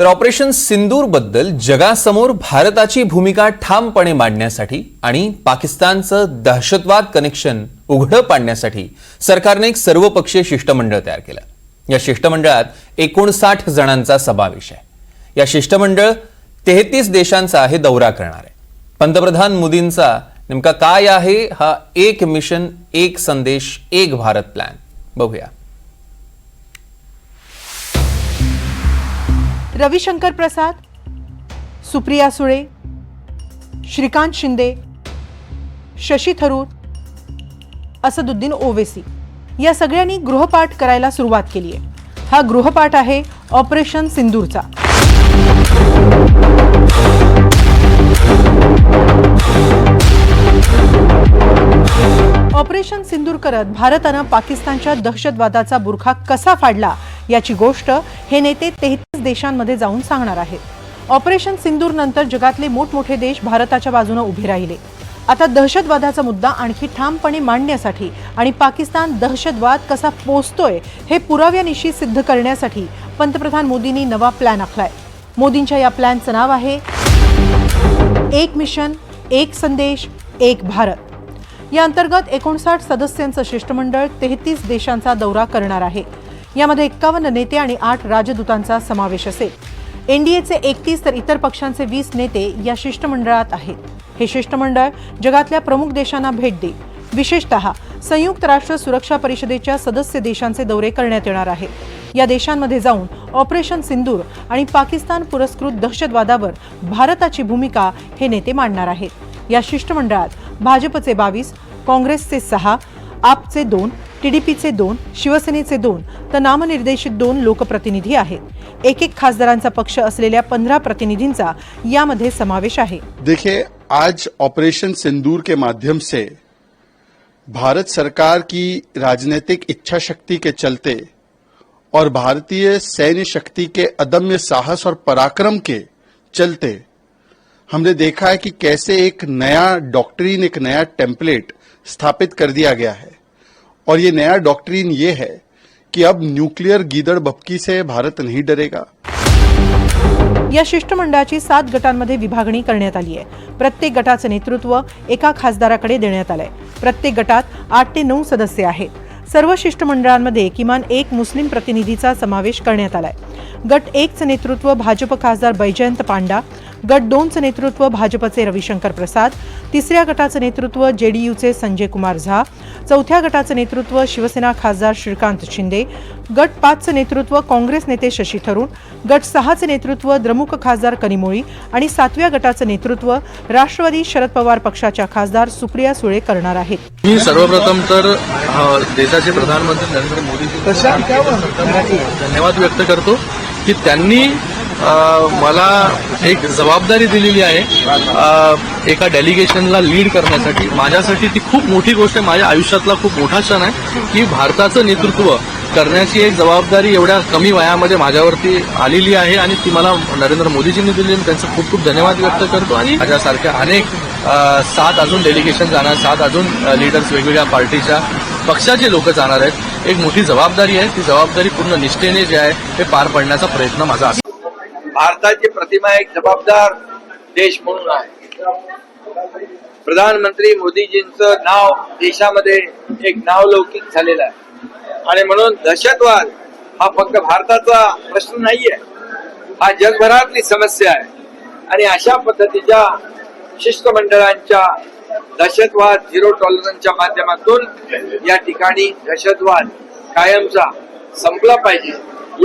तर ऑपरेशन सिंदूरबद्दल जगासमोर भारताची भूमिका ठामपणे मांडण्यासाठी आणि पाकिस्तानचं दहशतवाद कनेक्शन उघडं पाडण्यासाठी सरकारने एक सर्वपक्षीय शिष्टमंडळ तयार केलं. या शिष्टमंडळात एकोणसाठ जणांचा समावेश आहे. या शिष्टमंडळ तेहतीस देशांचा हे दौरा करणार. आहे पंतप्रधान मोदींचा नेमका काय आहे हा एक मिशन एक संदेश एक भारत प्लॅन बघूया. रविशंकर प्रसाद सुप्रिया सुळे श्रीकांत शिंदे शशी थरूर असदुद्दीन ओवेसी. या सगळ्यांनी गृहपाठ करायला सुरुवात केली आहे हा गृहपाठ आहे ऑपरेशन सिंदूरचा. ऑपरेशन सिंदूर करत भारतानं पाकिस्तानच्या दहशतवादाचा बुरखा कसा फाडला? याची गोष्ट हे नेते तेहतीस देशांमध्ये जाऊन सांगणार आहेत. ऑपरेशन सिंदूर नंतर जगातले मोठमोठे देश भारताच्या बाजूने उभे राहिले. आता दहशतवादाचा मुद्दा आणखी ठामपणे मांडण्यासाठी आणि पाकिस्तान दहशतवाद कसा पोचतोय हे पुराव्यानिशी सिद्ध करण्यासाठी पंतप्रधान मोदींनी नवा प्लॅन आखलाय. मोदींच्या या प्लॅनचं नाव आहे एक मिशन एक संदेश एक भारत. या अंतर्गत एकोणसाठ सदस्यांचं शिष्टमंडळ तेहतीस देशांचा दौरा करणार आहे. यामध्ये एक्कावन्न नेते आणि आठ राजदूतांचा समावेश असेल. एनडीएचे एकतीस तर इतर पक्षांचे वीस नेते या शिष्टमंडळात आहेत. हे शिष्टमंडळ जगातल्या प्रमुख देशांना भेट देईल. विशेषतः संयुक्त राष्ट्र सुरक्षा परिषदेच्या सदस्य देशांचे दौरे करण्यात येणार आहेत या देशांमध्ये जाऊन ऑपरेशन सिंदूर आणि पाकिस्तान पुरस्कृत दहशतवादावर भारताची भूमिका हे नेते मांडणार आहेत. या शिष्टमंडळात भाजपचे बावीस काँग्रेसचे सहा आपचे दोन टीडीपीचे दोन शिवसेनेचे दोन तर नामनिर्देशित दोन लोकप्रतिनिधी आहेत. एक एक खासदारांचा पक्ष असलेल्या पंधरा प्रतिनिधींचा यामध्ये समावेश आहे. देखिए, आज ऑपरेशन सिंदूर के माध्यम से भारत सरकार की राजनीतिक इच्छा शक्ति के चलते और भारतीय सैन्य शक्ति के अदम्य साहस और पराक्रम के चलते हमने देखा है कि कैसे एक नया डॉक्ट्रीन एक नया टेम्पलेट स्थापित कर दिया गया है। और ये नया डॉक्ट्रीन ये है कि अब न्यूक्लियर गीदड़ बपकी से भारत नहीं डरेगा। या शिष्टमंडळाची सात गटांमध्ये विभागणी करण्यात आली आहे. प्रत्येक गटाचं नेतृत्व एका खासदाराकडे देण्यात आलंय. प्रत्येक गटात आठ ते नऊ सदस्य आहेत. सर्व शिष्टमंडळांमध्ये किमान एक मुस्लिम प्रतिनिधीचा समावेश करण्यात आलाय. गट एकचं नेतृत्व भाजप खासदार बैजयंत पांडा गट दोनचं नेतृत्व भाजपचे रविशंकर प्रसाद तिसऱ्या गटाचं नेतृत्व जेडीयूचे संजय कुमार झा चौथ्या गटाचं नेतृत्व शिवसेना खासदार श्रीकांत शिंदे गट पाचचं नेतृत्व काँग्रेस नेते शशी थरूर गट सहाचं नेतृत्व द्रमुक खासदार कनिमोळी आणि सातव्या गटाचं नेतृत्व राष्ट्रवादी शरद पवार पक्षाच्या खासदार सुप्रिया सुळे करणार आहेत. मी सर्वप्रथम तर देशाचे प्रधानमंत्री नरेंद्र मोदीजी धन्यवाद व्यक्त करतो की त्यांनी मला एक जबाबदारी दिलेली आहे. एका डेलिगेशनला लीड करण्यासाठी. माझ्यासाठी ती खूप मोठी गोष्ट आहे. माझ्या आयुष्यातला खूप मोठा क्षण आहे की भारताचं नेतृत्व करण्याची एक जबाबदारी एवढ्या कमी वयामध्ये माझ्यावरती आलेली आहे आणि ती मला नरेंद्र मोदीजींनी दिली आणि त्यांचं खूप खूप धन्यवाद व्यक्त करतो आणि माझ्यासारख्या अनेक सात अजून डेलिगेशन जाणार सात अजून लीडर्स वेगवेगळ्या पार्टीच्या पक्षाचे लोक जाणार आहेत. एक मोठी जबाबदारी आहे. ती जबाबदारी पूर्ण निष्ठेने जे आहे ते पार पाडण्याचा प्रयत्न माझा असेल भारताची प्रतिमा एक जबाबदार देश म्हणून आहे. प्रधानमंत्री मोदीजींच नाव देशामध्ये एक नावलौकिक झालेलं आहे. आणि म्हणून दहशतवाद हा फक्त भारताचा प्रश्न नाहीये हा जगभरातली समस्या आहे. आणि अशा पद्धतीच्या शिष्टमंडळांच्या दहशतवाद झिरो टॉलरन्सच्या माध्यमातून या ठिकाणी दहशतवाद कायमचा संपला पाहिजे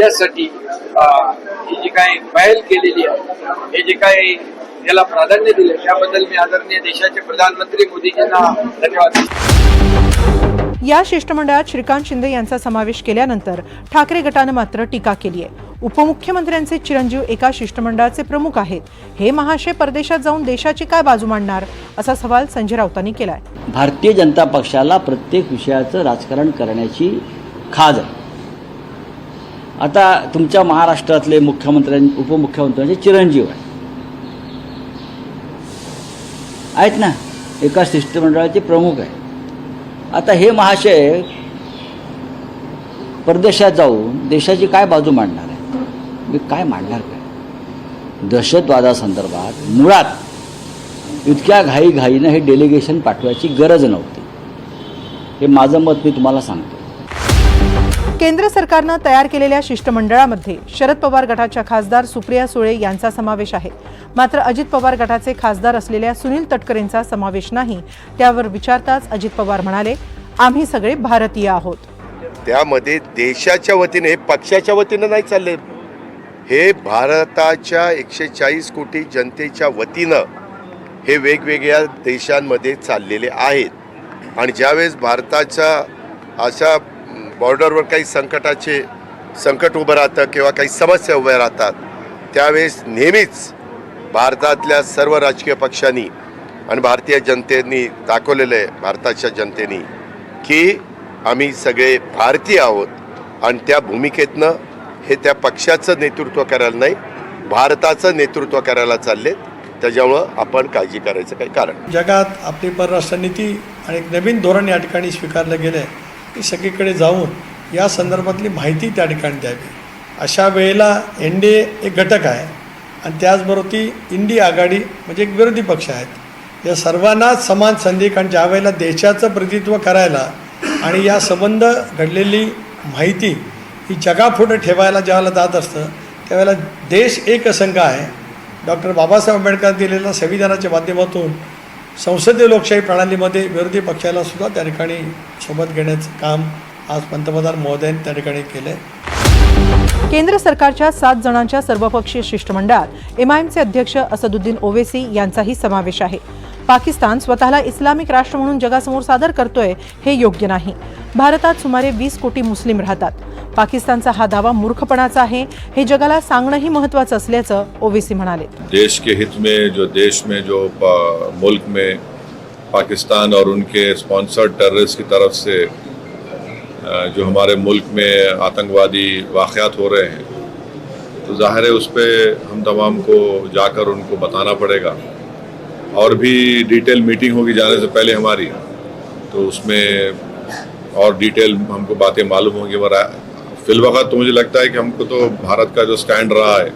यासाठी ही जी काही पहल केलेली आहे हे जे काही याला प्राधान्य दिले त्याबद्दल मी आदरणीय देशाचे प्रधानमंत्री मोदीजींना धन्यवाद. या शिष्टमंडळात श्रीकांत शिंदे यांचा समावेश केल्यानंतर ठाकरे गटानं मात्र टीका केली आहे. उपमुख्यमंत्र्यांचे चिरंजीव एका शिष्टमंडळाचे प्रमुख आहेत. हे महाशय परदेशात जाऊन देशाची काय बाजू मांडणार असा सवाल संजय राऊतांनी केलाय. भारतीय जनता पक्षाला प्रत्येक विषयाचं राजकारण करण्याची खाज आहे. आता तुमच्या महाराष्ट्रातले मुख्यमंत्र्यां उपमुख्यमंत्र्यांचे चिरंजीव आहे आहेत ना? एका शिष्टमंडळाचे प्रमुख आहे आता हे महाशय परदेशात जाऊन देशाची काय बाजू मांडणार आहे मी काय मांडणार काय? दहशतवादासंदर्भात मुळात इतक्या घाईघाईनं हे डेलिगेशन पाठवायची गरज नव्हती. हे माझं मत मी तुम्हाला सांगतो. केंद्र सरकारनं तयार केलेल्या शिष्टमंडळामध्ये शरद पवार गटाच्या खासदार सुप्रिया सुळे यांचा समावेश आहे. मात्र अजित पवार गटाचे खासदार असलेल्या सुनील तटकरेंचा समावेश नाही. त्यावर विचारताच अजित पवार म्हणाले आम्ही सगळे भारतीय आहोत. त्यामध्ये देशाच्या वतीने हे पक्षाच्या वतीनं नाही चालले. हे भारताच्या एकशे चाळीस कोटी जनतेच्या वतीनं हे वेगवेगळ्या देशांमध्ये चाललेले आहेत. आणि ज्यावेळेस भारताच्या अशा बॉर्डरवर काही संकटाचे संकट उभं राहतं किंवा काही समस्या उभ्या राहतात त्यावेळेस नेहमीच भारतातल्या सर्व राजकीय पक्षांनी आणि भारतीय जनतेनी दाखवलेलं आहे भारताच्या जनतेनी की आम्ही सगळे भारतीय आहोत आणि त्या भूमिकेतनं हे त्या पक्षाचं नेतृत्व करायला नाही भारताचं नेतृत्व करायला चालले त्याच्यामुळं आपण काळजी करायचं काही कारण जगात आपली परराष्ट्र नीती आणि एक नवीन धोरण या ठिकाणी स्वीकारलं गेलं आहे ती सगळीकडे जाऊन या संदर्भातली माहिती त्या ठिकाणी द्यावी. अशा वेळेला एन डी ए एक घटक आहे आणि त्याचबरोबर ती इंडी आघाडी म्हणजे एक विरोधी पक्ष आहेत. या सर्वांनाच समान संधी कारण ज्या वेळेला देशाचं प्रतिनिधित्व करायला आणि या संबंध घडलेली माहिती ही जगापुढे ठेवायला ज्यावेळेला जात असतं त्यावेळेला देश एक संघ आहे. डॉक्टर बाबासाहेब आंबेडकर दिलेल्या संविधानाच्या माध्यमातून संसदीय लोकशाही प्रणालीमध्ये विरोधी पक्षाला सुद्धा त्या ठिकाणी सोबत घेण्याचं काम आज पंतप्रधान महोदयांनी त्या ठिकाणी केलं आहे केंद्र सरकारच्या सात जणांच्या सर्वपक्षीय शिष्टमंडळात एमआयएमचे अध्यक्ष असदुद्दीन ओवेसी यांचाही समावेश आहे. पाकिस्तान स्वतःला इस्लामिक राष्ट्र म्हणून जगासमोर सादर करतोय हे योग्य नाही. भारतात सुमारे वीस कोटी मुस्लिम राहतात. पाकिस्तानचा हा दावा मूर्खपणाचा आहे. हे जगाला सांगणंही महत्वाचं असल्याचं ओवेसी म्हणाले. देश के हित में जो देश में जो मुल्क में पाकिस्तान और उनके स्पॉन्सर्ड टेररिस्ट की तरफ से जो हमारे मुल्क में आतंकवादी वाक़ात हो रहे हैं तो जाहिर है उस पर हम तमाम को जाकर उनको बताना पड़ेगा। और भी डिटेल मीटिंग होगी जाने से पहले हमारी। तो उसमें और डिटेल हमको बातें मालूम होंगी मगर फिलवक़त तो मुझे लगता है कि हमको तो भारत का जो स्टैंड रहा है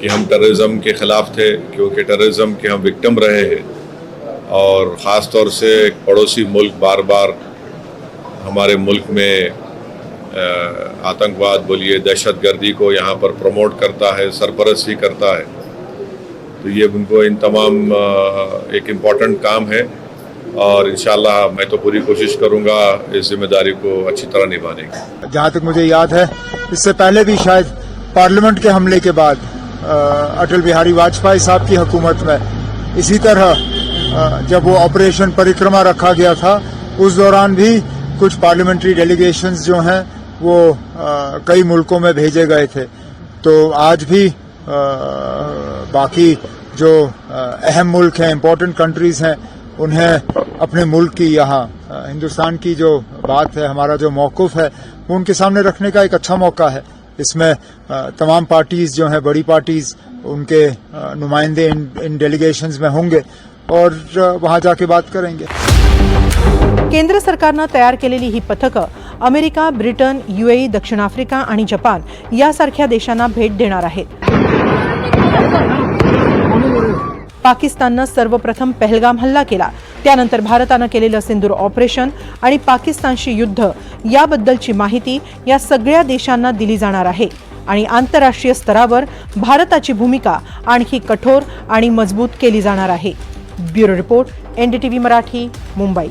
कि हम टेररिज्म के ख़िलाफ़ थे, क्योंकि टेररिज्म के हम विक्टिम रहे हैं। और ख़ास तौर से एक पड़ोसी मुल्क बार बार हमारे मुल्क में आतंकवाद बोलिए दहशत गर्दी को यहाँ पर प्रमोट करता है, सरपरस्ती करता है। तो ये उनको इन तमाम एक इंपॉर्टेंट काम है। और इंशाल्लाह मैं तो पूरी कोशिश करूँगा इस ज़िम्मेदारी को अच्छी तरह निभाने की। जहाँ तक मुझे याद है, इससे पहले भी शायद पार्लियामेंट के हमले के बाद अटल बिहारी वाजपेयी साहब की हुकूमत में इसी तरह जब वो ऑपरेशन परिक्रमा रखा गया था, उस दौरान भी कुछ पार्लियामेंट्री डेलीगेशन जो हैं, वो कई मुल्कों में भेजे गए थे। तो आज भी बाकी जो अहम मुल्क हैं इम्पोर्टेंट कंट्रीज़ हैं उन्हें अपने मुल्क की यहाँ हिंदुस्तान की जो बात है हमारा जो मौकूफ है वो उनके सामने रखने का एक अच्छा मौका है। इसमें तमाम पार्टीज़ जो हैं बड़ी पार्टीज़ उनके नुमाइंदे इन, इन डेलीगेशंस में होंगे और वहाँ जाके बात करेंगे। केंद्र सरकारनं तयार केलेली ही पथकं अमेरिका ब्रिटन युएई दक्षिण आफ्रिका आणि जपान यासारख्या देशांना भेट देणार आहेत. पाकिस्ताननं सर्वप्रथम पहलगाम हल्ला केला. त्यानंतर भारतानं केलेलं सिंदूर ऑपरेशन आणि पाकिस्तानशी युद्ध याबद्दलची माहिती या सगळ्या देशांना दिली जाणार आहे. आणि आंतरराष्ट्रीय स्तरावर भारताची भूमिका आणखी कठोर आणि मजबूत केली जाणार आहे. Bureau report NDTV Marathi Mumbai.